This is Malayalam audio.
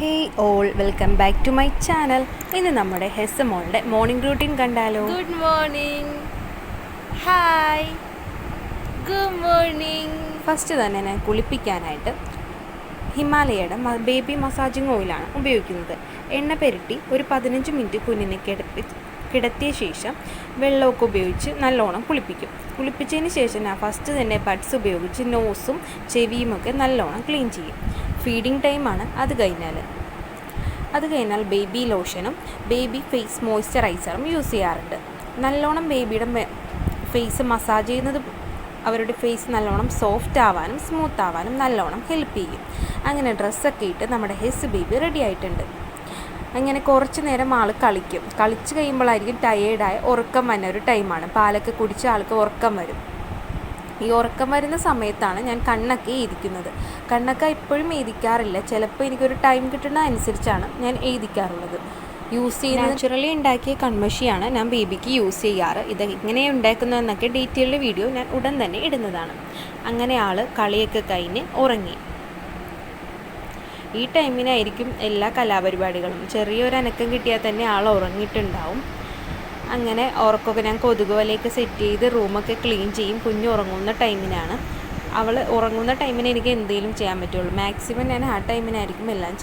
Hey all welcome back to my channel ഇന്ന് നമ്മുടെ ഹെസ് മോളുടെ മോർണിംഗ് റൂട്ടീൻ കണ്ടാലോ? Good morning hi good morning first തന്നെ ഞാൻ കുളിപ്പിക്കാനായിട്ട് ഹിമാലയയുടെ ബേബി മസാജിങ് ഓയിലാണ് ഉപയോഗിക്കുന്നത്. എണ്ണ പെരട്ടി ഒരു പതിനഞ്ച് മിനിറ്റ് കുഞ്ഞിനെ കിടപ്പി കിടത്തിയ ശേഷം വെള്ളമൊക്കെ ഉപയോഗിച്ച് നല്ലോണം കുളിപ്പിക്കും. കുളിപ്പിച്ചതിന് ശേഷം ഞാൻ ഫസ്റ്റ് തന്നെ ബഡ്സ് ഉപയോഗിച്ച് നോസും ചെവിയുമൊക്കെ നല്ലോണം ക്ലീൻ ചെയ്യും. ഫീഡിങ് ടൈമാണ് അത് കഴിഞ്ഞാൽ. അത് കഴിഞ്ഞാൽ ബേബി ലോഷനും ബേബി ഫേസ് മോയ്സ്ചറൈസറും യൂസ് ചെയ്യാറുണ്ട്. നല്ലോണം ബേബിയുടെ ഫേസ് മസാജ് ചെയ്യുന്നത് അവരുടെ ഫേസ് നല്ലോണം സോഫ്റ്റ് ആവാനും സ്മൂത്ത് ആവാനും നല്ലോണം ഹെൽപ്പ് ചെയ്യും. അങ്ങനെ ഡ്രസ്സൊക്കെ ഇട്ട് നമ്മുടെ ഹെസ് ബേബി റെഡി ആയിട്ടുണ്ട്. അങ്ങനെ കുറച്ച് നേരം ആൾ കളിക്കും. കളിച്ച് കഴിയുമ്പോഴായിരിക്കും ടയേർഡായ ഉറക്കം വന്ന ഒരു ടൈമാണ് പാലൊക്കെ കുടിച്ച ആൾക്ക് ഉറക്കം വരും. ഈ ഉറക്കം വരുന്ന സമയത്താണ് ഞാൻ കണ്ണൊക്കെ എഴുതിക്കുന്നത് കണ്ണൊക്കെ ഇപ്പോഴും എഴുതിക്കാറില്ല ചിലപ്പോൾ എനിക്കൊരു ടൈം കിട്ടുന്ന അനുസരിച്ചാണ് ഞാൻ എഴുതിക്കാറുള്ളത് യൂസ് ചെയ്യുന്ന നാച്ചുറലി ഉണ്ടാക്കിയ കൺമഷിയാണ് ഞാൻ ബേബിക്ക് യൂസ് ചെയ്യാറ്. ഇത് ഇങ്ങനെ ഉണ്ടാക്കുന്നതെന്നൊക്കെ ഡീറ്റെയിൽഡ് വീഡിയോ ഞാൻ ഉടൻ തന്നെ ഇടുന്നതാണ്. അങ്ങനെ ആൾ കളിയൊക്കെ കഴിഞ്ഞ് ഉറങ്ങി. ഈ ടൈമിനായിരിക്കും എല്ലാ കലാപരിപാടികളും. ചെറിയൊരു അനക്കം കിട്ടിയാൽ തന്നെ ആൾ ഉറങ്ങിയിട്ടുണ്ടാവും. അങ്ങനെ ഉറക്കമൊക്കെ ഞാൻ കൊതുക് വലയൊക്കെ സെറ്റ് ചെയ്ത് റൂമൊക്കെ ക്ലീൻ ചെയ്യും. കുഞ്ഞ് ഉറങ്ങുന്ന ടൈമിനാണ്. അവൾ ഉറങ്ങുന്ന ടൈമിന് എനിക്ക് എന്തെങ്കിലും ചെയ്യാൻ പറ്റുള്ളൂ. മാക്സിമം ഞാൻ ആ ടൈമിനായിരിക്കും എല്ലാം